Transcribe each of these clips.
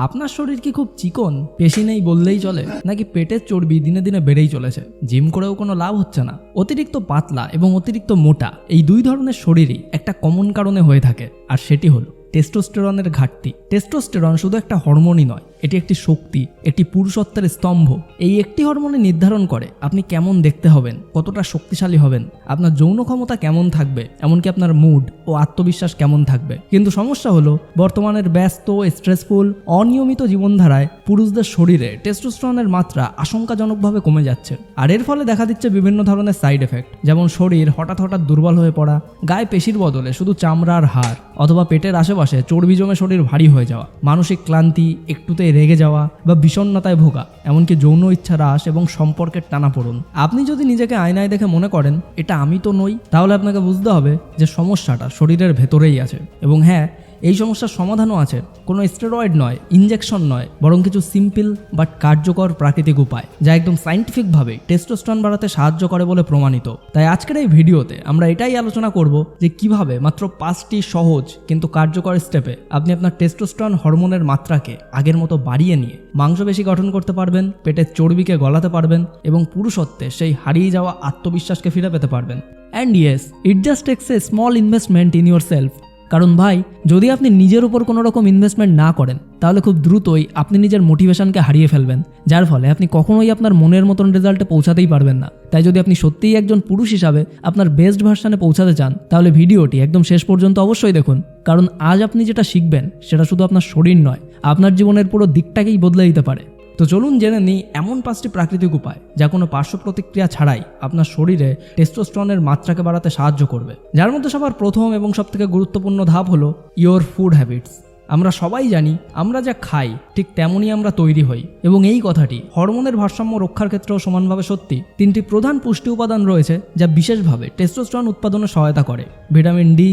আপনার শরীর কি খুব চিকন? পেশি নেই বললেই চলে। নাকি পেটের চর্বি দিনে দিনে বেড়েই চলেছে? জিম করেও কোনো লাভ হচ্ছে না। অতিরিক্ত পাতলা এবং অতিরিক্ত মোটা, এই দুই ধরনের শরীরই একটা কমন কারণে হয়ে থাকে। আর সেটি হলো, টেস্টোস্টেরনের ঘাটতি। টেস্টোস্টেরন শুধু একটা হরমোনই নয় এটি একটি শক্তি, একটি পুরুষত্বের স্তম্ভ। এই একটি হরমোনে নির্ধারণ করে আপনি কেমন দেখতে হবেন, কতটা শক্তিশালী হবেন, আপনার যৌন ক্ষমতা কেমন থাকবে, এমনকি আপনার মুড ও আত্মবিশ্বাস কেমন থাকবে। কিন্তু সমস্যা হলো, বর্তমানের ব্যস্ত স্ট্রেসফুল অনিয়মিত জীবনধারায় পুরুষদের শরীরে টেস্টোস্টেরনের মাত্রা আশঙ্কাজনকভাবে কমে যাচ্ছে। আর এর ফলে দেখা দিচ্ছে বিভিন্ন ধরনের সাইড এফেক্ট যেমন শরীর হঠাৎ হঠাৎ দুর্বল হয়ে পড়া, গায়ে পেশির বদলে শুধু চামড়ার হাড়, অথবা পেটের আশেপাশে চর্বি জমে শরীর ভারী হয়ে যাওয়া, মানসিক ক্লান্তি, একটুতে রেগে যাওয়া বা বিষণ্ণতায় ভোগা, এমনকি যৌন ইচ্ছা হ্রাস এবং সম্পর্কের টানাপোড়ন আপনি যদি নিজেকে আয়নায় দেখে মনে করেন, এটা আমি তো নই, তাহলে আপনাকে বুঝতে হবে যে সমস্যাটা শরীরের ভেতরেই আছে। এবং হ্যাঁ এই সমস্যার সমাধানও আছে। কোনো স্টেরয়েড নয় ইঞ্জেকশন নয়, বরং কিছু সিম্পল বাট কার্যকর প্রাকৃতিক উপায়, যা একদম সাইন্টিফিকভাবে টেস্টোস্টন বাড়াতে সাহায্য করে বলে প্রমাণিত। তাই আজকের এই ভিডিওতে আমরা এটাই আলোচনা করব যে কীভাবে মাত্র পাঁচটি সহজ কিন্তু কার্যকর স্টেপে আপনি আপনার টেস্টোস্টন হরমোনের মাত্রাকে আগের মতো বাড়িয়ে নিয়ে মাংসপেশি গঠন করতে পারবেন, পেটের চর্বিকে গলাতে পারবেন এবং পুরুষত্বে সেই হারিয়ে যাওয়া আত্মবিশ্বাসকে ফিরে পেতে পারবেন। And yes it just takes a small investment in yourself কারণ ভাই, যদি আপনি নিজের উপর কোনো রকম ইনভেস্টমেন্ট না করেন, তাহলে খুব দ্রুতই আপনি নিজের মোটিভেশনকে হারিয়ে ফেলবেন, যার ফলে আপনি কখনোই আপনার মনের মতন রেজাল্টে পৌঁছাতেই পারবেন না। তাই যদি আপনি সত্যিই একজন পুরুষ হিসাবে আপনার বেস্ট ভার্সানে পৌঁছাতে চান, তাহলে ভিডিওটি একদম শেষ পর্যন্ত অবশ্যই দেখুন। কারণ আজ আপনি যেটা শিখবেন, সেটা শুধু আপনার শরীর নয়, আপনার জীবনের পুরো দিকটাকেই বদলে দিতে পারে। তো চলুন জেনে নিই এমন পাঁচটি প্রাকৃতিক উপায় যা কোনো পার্শ্ব প্রতিক্রিয়া ছাড়াই আপনার শরীরে টেস্টোস্ট্রনের মাত্রাকে বাড়াতে সাহায্য করবে। যার মধ্যে সবার প্রথম এবং সবথেকে গুরুত্বপূর্ণ ধাপ হলো ইওর ফুড হ্যাবিটস আমরা সবাই জানি, আমরা যা খাই, ঠিক তেমনই আমরা তৈরি হই। এবং এই কথাটি হরমোনের ভারসাম্য রক্ষার ক্ষেত্রেও সমানভাবে সত্যি। তিনটি প্রধান পুষ্টি উপাদান রয়েছে যা বিশেষভাবে টেস্টোস্ট্রন উৎপাদনে সহায়তা করে। ভিটামিন ডি,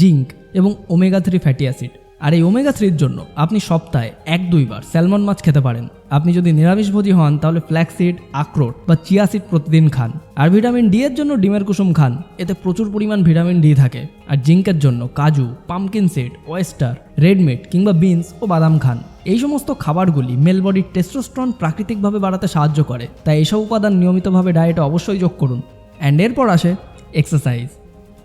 জিঙ্ক এবং ওমেগা থ্রি ফ্যাটি অ্যাসিড আর এই ওমেগা থ্রির জন্য আপনি সপ্তাহে এক দুইবার স্যালমন মাছ খেতে পারেন। আপনি যদি নিরামিষভোজী হন, তাহলে ফ্ল্যাক্সিড আখরোট বা চিয়া সিড প্রতিদিন খান। আর ভিটামিন ডি এর জন্য ডিমের কুসুম খান। এতে প্রচুর পরিমাণ ভিটামিন ডি থাকে। আর জিঙ্কের জন্য কাজু pumpkin seed oyster red meat কিংবা বিনস ও বাদাম খান। এই সমস্ত খাবারগুলি মেল বডির টেস্টোস্ট্রন প্রাকৃতিকভাবে বাড়াতে সাহায্য করে। তাই এসব উপাদান নিয়মিতভাবে ডায়েটে অবশ্যই যোগ করুন। অ্যান্ড এরপর আসে এক্সারসাইজ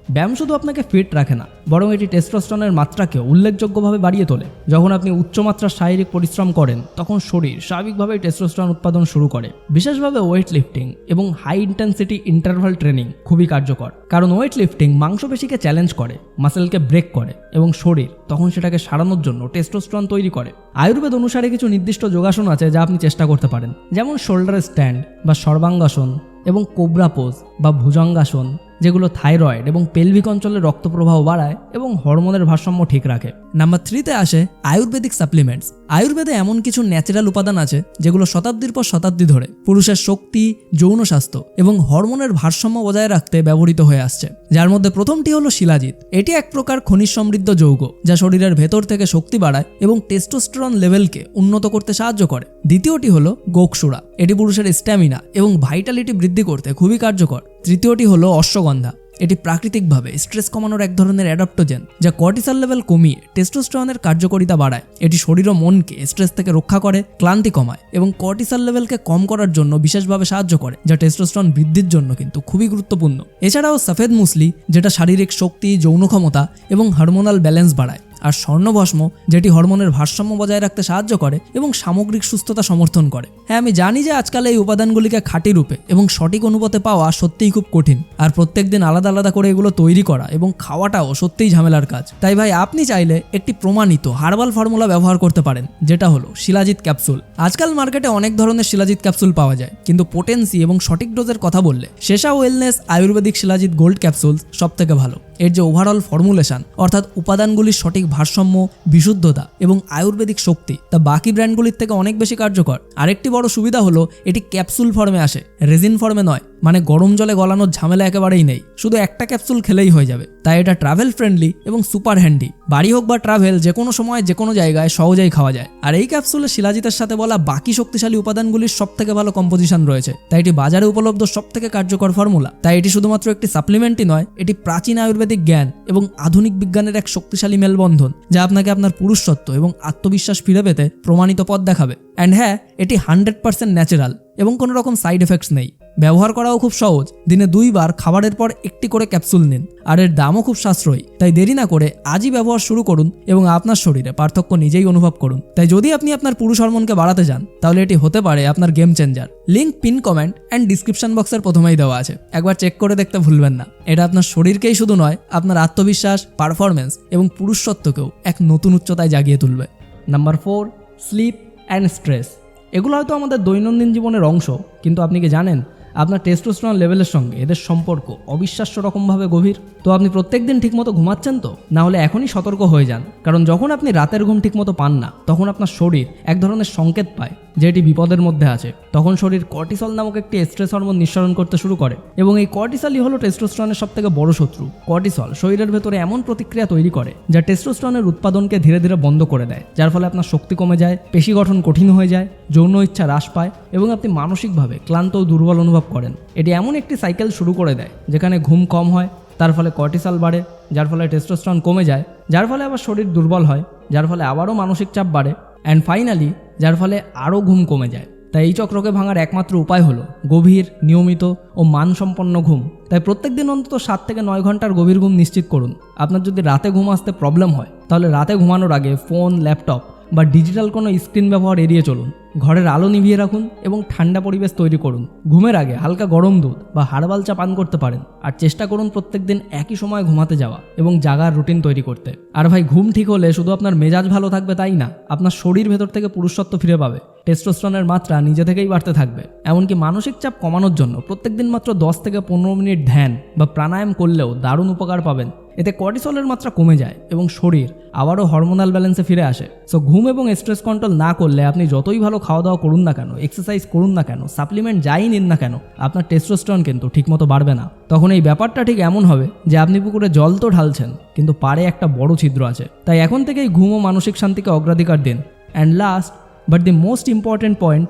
ব্যায়াম শুধু আপনাকে ফিট রাখে না, বরং এটি টেস্টোস্টেরনের মাত্রাকে উল্লেখযোগ্যভাবে বাড়িয়ে তোলে। যখন আপনি উচ্চমাত্রার শারীরিক পরিশ্রম করেন, তখন শরীর স্বাভাবিকভাবেই টেস্টোস্টেরন উৎপাদন শুরু করে। বিশেষভাবে ওয়েট লিফটিং এবং হাই ইন্টেন্সিটি ইন্টারভাল ট্রেনিং খুবই কার্যকর। কারণ ওয়েট লিফটিং মাংসপেশিকে চ্যালেঞ্জ করে মাসেলকে ব্রেক করে এবং শরীর তখন সেটাকে সারানোর জন্য টেস্টোস্টেরন তৈরি করে। আয়ুর্বেদ অনুসারে কিছু নির্দিষ্ট যোগাসন আছে যা আপনি চেষ্টা করতে পারেন। যেমন শোল্ডার স্ট্যান্ড বা সর্বাঙ্গাসন এবং কোবরা পোজ বা ভুজঙ্গাসন। যেগুলো থাইরয়েড এবং পেলভিক অঞ্চলে রক্ত প্রবাহ বাড়ায় এবং হরমোনের ভারসাম্য ঠিক রাখে। নাম্বার থ্রিতে আসে আয়ুর্বেদিক সাপ্লিমেন্টস আয়ুর্বেদে এমন কিছু ন্যাচারাল উপাদান আছে যেগুলো শতাব্দীর পর শতাব্দী ধরে পুরুষের শক্তি, যৌন স্বাস্থ্য এবং হরমোনের ভারসাম্য বজায় রাখতে ব্যবহৃত হয়ে আসছে। যার মধ্যে প্রথমটি হলো শিলাজিৎ। এটি এক প্রকার খনিজ সমৃদ্ধ যৌগ যা শরীরের ভেতর থেকে শক্তি বাড়ায় এবং টেস্টোস্টেরন লেভেলকে উন্নত করতে সাহায্য করে। দ্বিতীয়টি হলো গোকসুরা। এটি পুরুষের স্ট্যামিনা এবং ভাইটালিটি বৃদ্ধি করতে খুবই কার্যকর। তৃতীয়টি হলো অশ্বগন্ধা। এটি প্রাকৃতিকভাবে স্ট্রেস কমানোর এক ধরনের অ্যাডাপ্টোজেন, যা কর্টিসল লেভেল কমিয়ে টেস্টোস্টেরনের কার্যকারিতা বাড়ায়। এটি শরীর ও মনকে স্ট্রেস থেকে রক্ষা করে, ক্লান্তি কমায় এবং কর্টিসল লেভেলকে কম করার জন্য বিশেষভাবে সাহায্য করে, যা টেস্টোস্টেরন বৃদ্ধির জন্য কিন্তু খুবই গুরুত্বপূর্ণ। এছাড়াও সফেদ মুসলি, যেটা শারীরিক শক্তি, যৌন ক্ষমতা এবং হরমোনাল ব্যালেন্স বাড়ায়। আর স্বর্ণভস্ম, যেটি হরমোনের ভারসাম্য বজায় রাখতে সাহায্য করে এবং সামগ্রিক সুস্থতা সমর্থন করে। হ্যাঁ আমি জানি যে আজকাল এই উপাদানগুলিকে খাঁটি রূপে এবং সঠিক অনুপাতে পাওয়া সত্যিই খুব কঠিন। আর প্রত্যেক দিন আলাদা আলাদা করে এগুলো তৈরি করা এবং খাওয়াটাও সত্যিই ঝামেলার কাজ। তাই ভাই, আপনি চাইলে একটি প্রমাণিত হার্বাল ফর্মুলা ব্যবহার করতে পারেন, যেটা হলো শিলাজিৎ ক্যাপসুল। আজকাল মার্কেটে অনেক ধরনের শিলাজিৎ ক্যাপসুল পাওয়া যায়, কিন্তু পোটেন্সি এবং সঠিক ডোজের কথা বললে Shesha wellness Ayurvedic shilajit gold capsule সব থেকে ভালো। এর যে ওভারঅল ফর্মুলেশন অর্থাৎ উপাদানগুলির সঠিক ভারসাম্য, বিশুদ্ধতা এবং আয়ুর্বেদিক শক্তি, তা বাকি ব্র্যান্ডগুলির থেকে অনেক বেশি কার্যকর। আরেকটি বড় সুবিধা হলো, এটি ক্যাপসুল ফর্মে আসে। রেজিন ফর্মে নয় মানে গরম জলে গলানোর ঝামেলা একেবারেই নেই। শুধু একটা ক্যাপসুল খেলেই হয়ে যাবে। তাই এটা ট্রাভেল ফ্রেন্ডলি এবং সুপার হ্যান্ডি বাড়ি হোক বা ট্রাভেল যে কোনো সময়, যে কোনো জায়গায় সহজেই খাওয়া যায়। আর এই ক্যাপসুলে শিলাজিতের সাথে বলা বাকি শক্তিশালী উপাদানগুলির সব থেকে ভালো কম্পোজিশন রয়েছে। তাই এটি বাজারে উপলব্ধ সব থেকে কার্যকর ফর্মুলা তাই এটি শুধুমাত্র একটি সাপ্লিমেন্টই নয়, এটি প্রাচীন আয়ুর্বেদ ন্যাচারোপ্যাথিক জ্ঞান এবং আধুনিক বিজ্ঞানের এক শক্তিশালী মেলবন্ধন, যা আপনাকে আপনার পুরুষত্ব এবং আত্মবিশ্বাস ফিরে পেতে প্রমাণিত পথ দেখাবে। অ্যান্ড হ্যাঁ এটি হান্ড্রেড পার্সেন্ট ন্যাচারাল এবং কোনো রকম সাইড এফেক্টস নেই। ব্যবহার করাও খুব সহজ। দিনে দুইবার খাবারের পর একটি করে ক্যাপসুল নিন। আর এর দামও খুব সাশ্রয়ী। তাই দেরি না করে আজই ব্যবহার শুরু করুন এবং আপনার শরীরে পার্থক্য নিজেই অনুভব করুন। তাই যদি আপনি আপনার পুরুষ হরমোনকে বাড়াতে চান তাহলে এটি হতে পারে আপনার game changer link pin comment and description বক্সের প্রথমেই দেওয়া আছে। একবার চেক করে দেখতে ভুলবেন না। এটা আপনার শরীরকেই শুধু নয়, আপনার আত্মবিশ্বাস পারফরমেন্স এবং পুরুষত্বকেও এক নতুন উচ্চতায় জাগিয়ে তুলবে। Number four sleep and stress এগুলো হয়তো আমাদের দৈনন্দিন জীবনের অংশ, কিন্তু আপনি কি জানেন? আপনার টেস্টোস্টেরন লেভেলের সঙ্গে এদের সম্পর্ক অবিশ্বাস্য রকমভাবে গভীর। তো আপনি প্রত্যেক দিন ঠিকমতো ঘুমাচ্ছেন তো? না হলে এখনই সতর্ক হয়ে যান। কারণ যখন আপনি রাতের ঘুম ঠিকমতো পান না, তখন আপনার শরীর এক ধরনের সংকেত পায়। যে এটি বিপদের মধ্যে আছে। তখন শরীর কর্টিসল নামক একটি স্ট্রেস হরমোন নিঃসরণ করতে শুরু করে এবং এই কর্টিসলই হলো টেস্টোস্টেরনের সব থেকে বড় শত্রু। কর্টিসল শরীরের ভেতরে এমন প্রতিক্রিয়া তৈরি করে যা টেস্টোস্টেরনের উৎপাদনকে ধীরে ধীরে বন্ধ করে দেয়, যার ফলে আপনার শক্তি কমে যায়, পেশি গঠন কঠিন হয়ে যায়, যৌন ইচ্ছা হ্রাস পায় এবং আপনি মানসিকভাবে ক্লান্ত ও দুর্বল অনুভব করেন। এটি এমন একটি সাইকেল শুরু করে দেয়, যেখানে ঘুম কম হয়, তার ফলে কর্টিসল বাড়ে, যার ফলে টেস্টোস্টেরন কমে যায়, যার ফলে আবার শরীর দুর্বল হয়, যার ফলে আবারও মানসিক চাপ বাড়ে। অ্যান্ড ফাইনালি যার ফলে আরও ঘুম কমে যায়। তাই এই চক্রকে ভাঙার একমাত্র উপায় হলো গভীর, নিয়মিত ও মানসম্পন্ন ঘুম। তাই প্রত্যেক দিন অন্তত সাত থেকে নয় ঘণ্টার গভীর ঘুম নিশ্চিত করুন। আপনার যদি রাতে ঘুম আসতে প্রবলেম হয়, তাহলে রাতে ঘুমানোর আগে ফোন ল্যাপটপ বা ডিজিটাল কোনো স্ক্রিন ব্যবহার এড়িয়ে চলুন। ঘরের আলো নিভিয়ে রাখুন এবং ঠান্ডা পরিবেশ তৈরি করুন। ঘুমের আগে হালকা গরম দুধ বা হাড়বাল চা পান করতে পারেন। আর চেষ্টা করুন প্রত্যেক দিন একই সময় ঘুমাতে যাওয়া এবং জাগার রুটিন তৈরি করতে। আর ভাই, ঘুম ঠিক হলে শুধু আপনার মেজাজ ভালো থাকবে তাই না? আপনার শরীর ভেতর থেকে পুরুষত্ব ফিরে পাবে। টেস্টোস্ট্রনের মাত্রা নিজে থেকেই বাড়তে থাকবে। এমনকি মানসিক চাপ কমানোর জন্য প্রত্যেকদিন মাত্র দশ থেকে পনেরো মিনিট ধ্যান বা প্রাণায়াম করলেও দারুণ উপকার পাবেন। এতে কর্টিসলের মাত্রা কমে যায় এবং শরীর আবারও হরমোনাল ব্যালেন্সে ফিরে আসে। সো ঘুম এবং স্ট্রেস কন্ট্রোল না করলে আপনি যতই ভালো খাওয়া দাওয়া করুন না কেন এক্সারসাইজ করুন না কেন সাপ্লিমেন্ট যাই নিন না কেন, আপনার টেস্টোস্টন কিন্তু ঠিকমতো বাড়বে না। তখন এই ব্যাপারটা ঠিক এমন হবে যে আপনি পুকুরে জল তো ঢালছেন, কিন্তু পাড়ে একটা বড় ছিদ্র আছে। তাই এখন থেকেই ঘুম ও মানসিক শান্তিকে অগ্রাধিকার দিন। And last but the most important point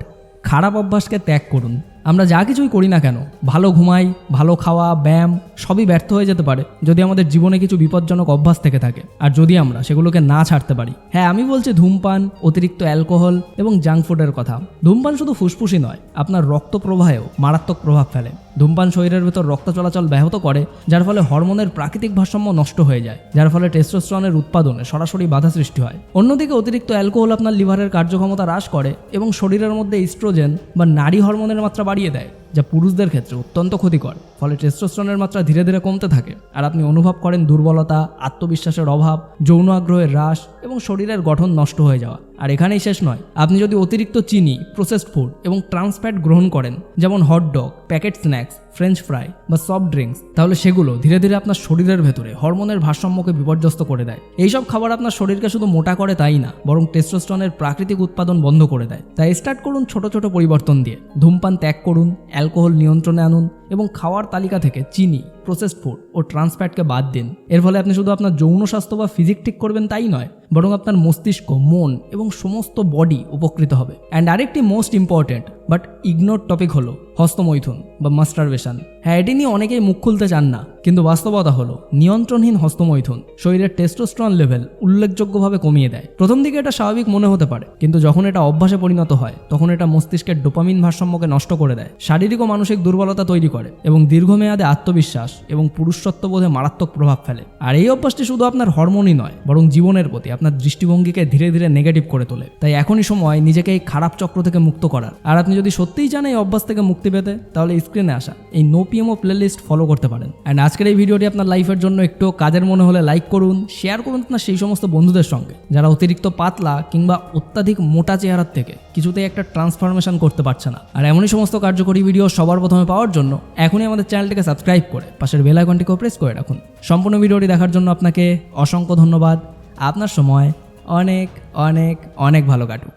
খারাপ অভ্যাসকে ত্যাগ করুন। আমরা যা কিছুই করি না কেন, ভালো ঘুমাই, ভালো খাওয়া, ব্যায়াম, সবই ব্যর্থ হয়ে যেতে পারে যদি আমাদের জীবনে কিছু বিপজ্জনক অভ্যাস থেকে থাকে। আর যদি আমরা সেগুলোকে না ছাড়তে পারি। হ্যাঁ আমি বলছি ধূমপান, অতিরিক্ত অ্যালকোহল এবং জাঙ্ক ফুডের কথা। ধূমপান শুধু ফুসফুসই নয়, আপনার রক্ত প্রবাহেও মারাত্মক প্রভাব ফেলে। ধূমপান শরীরের ভেতর রক্ত চলাচল ব্যাহত করে, যার ফলে হরমোনের প্রাকৃতিক ভারসাম্য নষ্ট হয়ে যায়, যার ফলে টেস্টোস্টেরনের উৎপাদনে সরাসরি বাধা সৃষ্টি হয়। অন্যদিকে অতিরিক্ত অ্যালকোহল আপনার লিভারের কার্যক্ষমতা হ্রাস করে এবং শরীরের মধ্যে ইস্ট্রোজেন বা নারী হরমোনের মাত্রা বাড়িয়ে দেয়, যা পুরুষদের ক্ষেত্রে অত্যন্ত ক্ষতিকর, ফলে টেস্টোস্টেরনের মাত্রা ধীরে ধীরে কমতে থাকে। আর আপনি অনুভব করেন দুর্বলতা, আত্মবিশ্বাসের অভাব, যৌন আগ্রহের হ্রাস এবং শরীরের গঠন নষ্ট হয়ে যাওয়া। আর এখানেই শেষ নয়, আপনি যদি অতিরিক্ত চিনি প্রসেসড ফুড এবং ট্রান্সফ্যাট গ্রহণ করেন, যেমন hot dog packet snacks French fry বা সফট ড্রিঙ্কস তাহলে সেগুলো ধীরে ধীরে আপনার শরীরের ভেতরে, হরমোনের ভারসাম্যকে বিপর্যস্ত করে দেয়। এইসব খাবার আপনার শরীরকে শুধু মোটা করে তাই না, বরং টেস্টোস্টনের প্রাকৃতিক উৎপাদন বন্ধ করে দেয়। তাই স্টার্ট করুন ছোট ছোট পরিবর্তন দিয়ে। ধূমপান ত্যাগ করুন অ্যালকোহল নিয়ন্ত্রণে আনুন এবং খাওয়ার তালিকা থেকে চিনি প্রসেসড ফুড ও ট্রান্সফ্যাটকে বাদ দিন। এর ফলে আপনি শুধু আপনার যৌন স্বাস্থ্য বা ফিজিক ঠিক করবেন তাই নয়, বরং আপনার মস্তিষ্ক, মন এবং সমস্ত বডি উপকৃত হবে। অ্যান্ড আরেকটি most important but ignore topic হলো হস্তমৈথুন বা মাস্টারবেশন হ্যাঁ এটি নিয়ে অনেকেই মুখ খুলতে চান না, কিন্তু বাস্তবতা হলো, নিয়ন্ত্রণহীন হস্তমৈথুন, শরীরের টেস্টোস্ট্রন লেভেল উল্লেখযোগ্যভাবে কমিয়ে দেয়। প্রথম দিকে এটা স্বাভাবিক মনে হতে পারে, কিন্তু যখন এটা অভ্যাসে পরিণত হয়, তখন এটা মস্তিষ্কের ডোপামিন ভারসাম্যকে নষ্ট করে দেয়। শারীরিক ও মানসিক দুর্বলতা তৈরি করে এবং দীর্ঘমেয়াদে আত্মবিশ্বাস এবং পুরুষত্ববোধে মারাত্মক প্রভাব ফেলে। আর এই অভ্যাসটি শুধু আপনার হরমোনই নয়, বরং জীবনের প্রতি, আপনার দৃষ্টিভঙ্গিকে ধীরে ধীরে নেগেটিভ করে তোলে। তাই এখনই সময় নিজেকে এই খারাপ চক্র থেকে মুক্ত করার। আর আপনি যদি সত্যিই চান এই অভ্যাস থেকে মুক্তি পেতে, তাহলে স্ক্রিনে আসা। এই নো পিএমও প্লেলিস্ট ফলো করতে পারেন। অ্যান্ড আজকের এই ভিডিওটি আপনার লাইফের জন্য একটু কাজের মনে হলে লাইক করুন শেয়ার করুন আপনার সেই সমস্ত বন্ধুদের সঙ্গে, যারা অতিরিক্ত পাতলা কিংবা অত্যাধিক মোটা চেহারার থেকে কিছুতেই একটা ট্রান্সফরমেশন করতে পারছে না। আর এমনই সমস্ত কার্যকরী ভিডিও সবার প্রথমে পাওয়ার জন্য এখনই আমাদের চ্যানেলটিকে সাবস্ক্রাইব করে, পাশের বেল আইকনটিকেও প্রেস করে রাখুন। সম্পূর্ণ ভিডিওটি দেখার জন্য আপনাকে অসংখ্য ধন্যবাদ। আপনার সময় অনেক অনেক অনেক ভালো কাটুক।